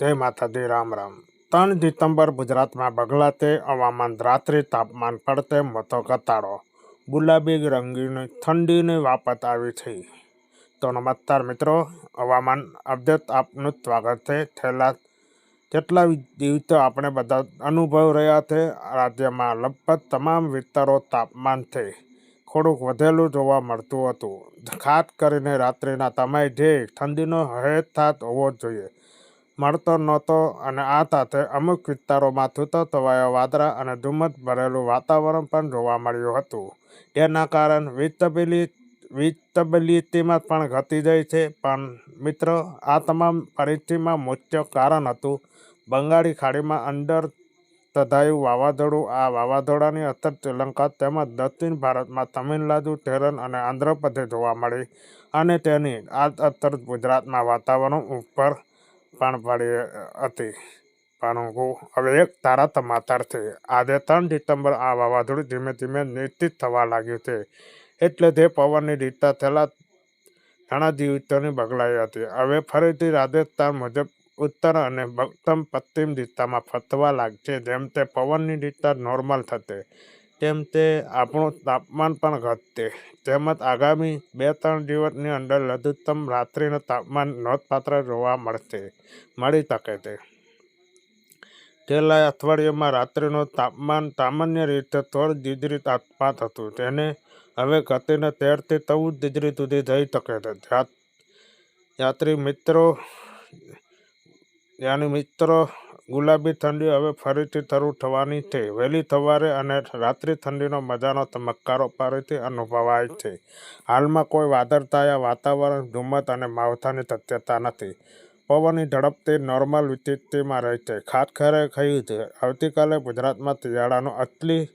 જય માતાજી રામ રામ. ત્રણ ડિસેમ્બર ગુજરાતમાં બગલાતે હવામાન રાત્રિ તાપમાન પડતે મોટો ઘટાડો. ગુલાબી રંગીની ઠંડીની વાપત આવી છે. તો નમસ્કાર મિત્રો, હવામાન અપડેટ આપનું સ્વાગત છે. છેલ્લા કેટલા દિવસો આપણે બધા અનુભવ રહ્યા છે, રાજ્યમાં લગભગ તમામ વિસ્તારો તાપમાન છે. થોડુંક વધેલું જોવા મળતું હતું. ખાસ કરીને રાત્રિના સમય જે ઠંડીનો હેઠાત હોવો જોઈએ. મળતો નહોતો અને આ સાથે અમુક વિસ્તારોમાં છૂટો છવાયા વાદળા અને ધુમ્મસ ભરેલું વાતાવરણ પણ જોવા મળ્યું હતું. તેના કારણે વિસ્ટેબિલી તબલીતીમાં પણ ઘટી જાય છે. પણ મિત્રો, આ તમામ પરિસ્થિતિમાં મુખ્ય કારણ હતું બંગાળી ખાડીમાં અંદર તધાયું વાવાઝોડું. આ વાવાઝોડાની અસર શ્રીલંકા તેમજ દક્ષિણ ભારતમાં તમિલનાડુ, કેરળ અને આંધ્રપ્રદેશ જોવા મળી અને તેની આ અસર ગુજરાતમાં વાતાવરણ ઉપર પણ હતી પરંતુ હવે એક તારા તમાતાર છે. આજે ત્રણ ડિસેમ્બર આ વાવાઝોડું ધીમે ધીમે નિશ્ચિત થવા લાગ્યું છે. એટલે તે પવનની દિશા થયેલા ઘણા જીવિતોની બગલાઈ હતી. હવે ફરીથી રાજસ્થાન મુજબ ઉત્તર અને દક્ષિણ પશ્ચિમ દિશામાં ફતવા લાગશે, જેમ તે પવનની દિશા નોર્મલ થશે. તેમ તે આપણું તાપમાન પણ ઘટશે તેમજ આગામી બે ત્રણ દિવસની અંદર લઘુત્તમ રાત્રિનું તાપમાન નોંધપાત્ર જોવા મળશે, મળી શકે છે છેલ્લા અઠવાડિયામાં રાત્રિનું તાપમાન સામાન્ય રીતે ત્રણ ડિગ્રી તાપમાન હતું. તેને હવે ઘટીને તેરથી ચૌદ ડિગ્રી સુધી જઈ શકે છે. યાત્રી મિત્રો, યાની મિત્રો ગુલાબી ઠંડી હવે ફરીથી શરૂ થવાની છે. વહેલી સવારે અને રાત્રિ ઠંડીનો મજાનો ધમક્કારો ફરીથી અનુભવાય છે. હાલમાં કોઈ વાદળછાયા વાતાવરણ, ધુમ્મસ અને માવઠાની શક્યતા નથી. પવનની ઝડપથી નોર્મલ સ્થિતિમાં રહે છે. ખાસ ખરે કહ્યું છે, આવતીકાલે ગુજરાતમાં શિયાળાનો અસલી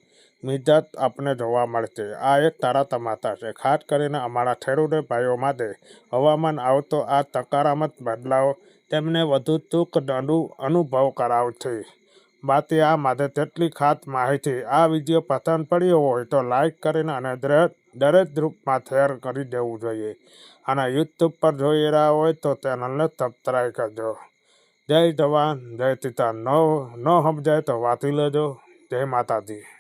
મિજાજ આપને જોવા મળશે. આ એક તારા તમાતા છે. ખાસ કરીને અમારા ખેડૂત ભાઈઓ માટે હવામાન આવતો આ સકારાત્મક બદલાવ તેમને વધુ સુખ અનુભવ કરાવશે બાકી આ માટે તેટલી ખાસ માહિતી આ વીડિયો પસંદ પડ્યો હોય તો લાઈક કરીને અને દરેક ગ્રુપમાં શેર કરી દેવું જોઈએ. અને યુટ્યુબ પર જોઈ રહ્યા હોય તો ચેનલને સબસ્ક્રાઈબ કરજો. જય જવાન, જય કિસાન ન ન સમજાય તો વાંચી લેજો. જય માતાજી.